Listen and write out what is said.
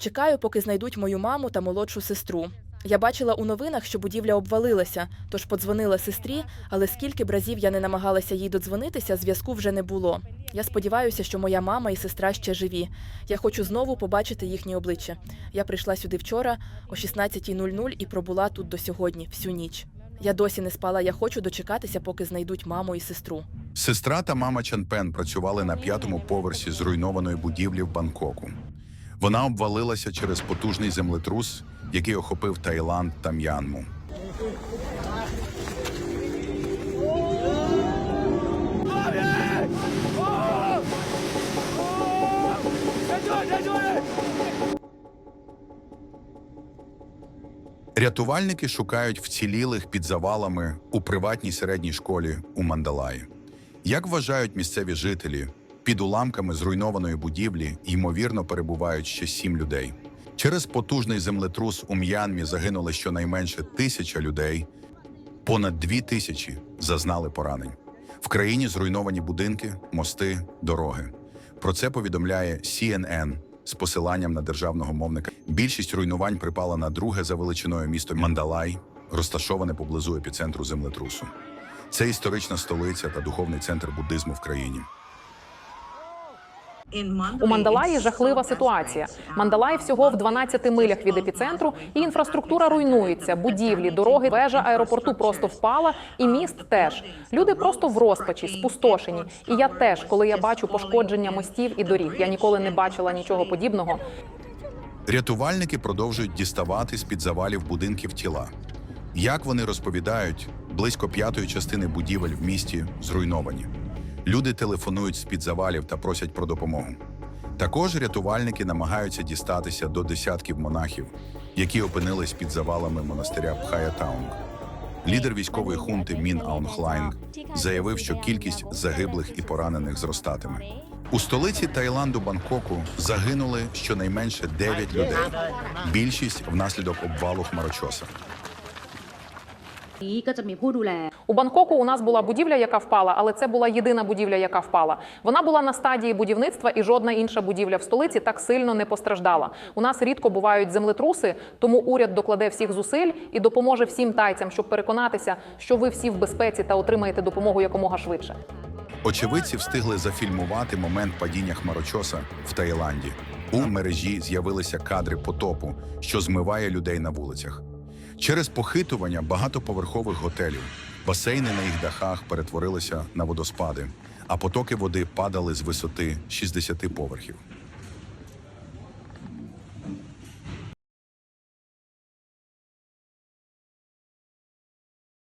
Чекаю, поки знайдуть мою маму та молодшу сестру. Я бачила у новинах, що будівля обвалилася, тож подзвонила сестрі, але скільки б разів я не намагалася їй додзвонитися, зв'язку вже не було. Я сподіваюся, що моя мама і сестра ще живі. Я хочу знову побачити їхні обличчя. Я прийшла сюди вчора о 16.00 і пробула тут до сьогодні, всю ніч. Я досі не спала. Я хочу дочекатися, поки знайдуть маму і сестру. Сестра та мама Чанпен працювали на п'ятому поверсі зруйнованої будівлі в Бангкоку. Вона обвалилася через потужний землетрус, який охопив Таїланд та М'янму. Рятувальники шукають вцілілих під завалами у приватній середній школі у Мандалаї. Як вважають місцеві жителі, під уламками зруйнованої будівлі ймовірно перебувають ще сім людей. Через потужний землетрус у М'янмі загинули щонайменше тисяча людей, понад дві тисячі зазнали поранень. В країні зруйновані будинки, мости, дороги. Про це повідомляє CNN з посиланням на державного мовника. Більшість руйнувань припала на друге за величиною місто Мандалай, розташоване поблизу епіцентру землетрусу. Це історична столиця та духовний центр буддизму в країні. У Мандалаї жахлива ситуація. Мандалай всього в 12 милях від епіцентру, і інфраструктура руйнується. Будівлі, дороги, вежа аеропорту просто впала, і міст теж. Люди просто в розпачі, спустошені. І я теж, коли я бачу пошкодження мостів і доріг, я ніколи не бачила нічого подібного. Рятувальники продовжують діставати з під завалів будинків тіла. Як вони розповідають, близько п'ятої частини будівель в місті зруйновані. Люди телефонують з під завалів та просять про допомогу. Також рятувальники намагаються дістатися до десятків монахів, які опинились під завалами монастиря Пхаятаунг. Лідер військової хунти Мін Аунхлайнг заявив, що кількість загиблих і поранених зростатиме. У столиці Таїланду Бангкоку загинули щонайменше 9 людей. Більшість внаслідок обвалу хмарочоса. นี้ก็จะมีผู้ดูแล У Бангкоку у нас була будівля, яка впала, але це була єдина будівля, яка впала. Вона була на стадії будівництва, і жодна інша будівля в столиці так сильно не постраждала. У нас рідко бувають землетруси, тому уряд докладе всіх зусиль і допоможе всім тайцям, щоб переконатися, що ви всі в безпеці та отримаєте допомогу якомога швидше. Очевидці встигли зафільмувати момент падіння хмарочоса в Таїланді. У мережі з'явилися кадри потопу, що змиває людей на вулицях. Через похитування багатоповерхових готелів басейни на їх дахах перетворилися на водоспади, а потоки води падали з висоти 60 поверхів.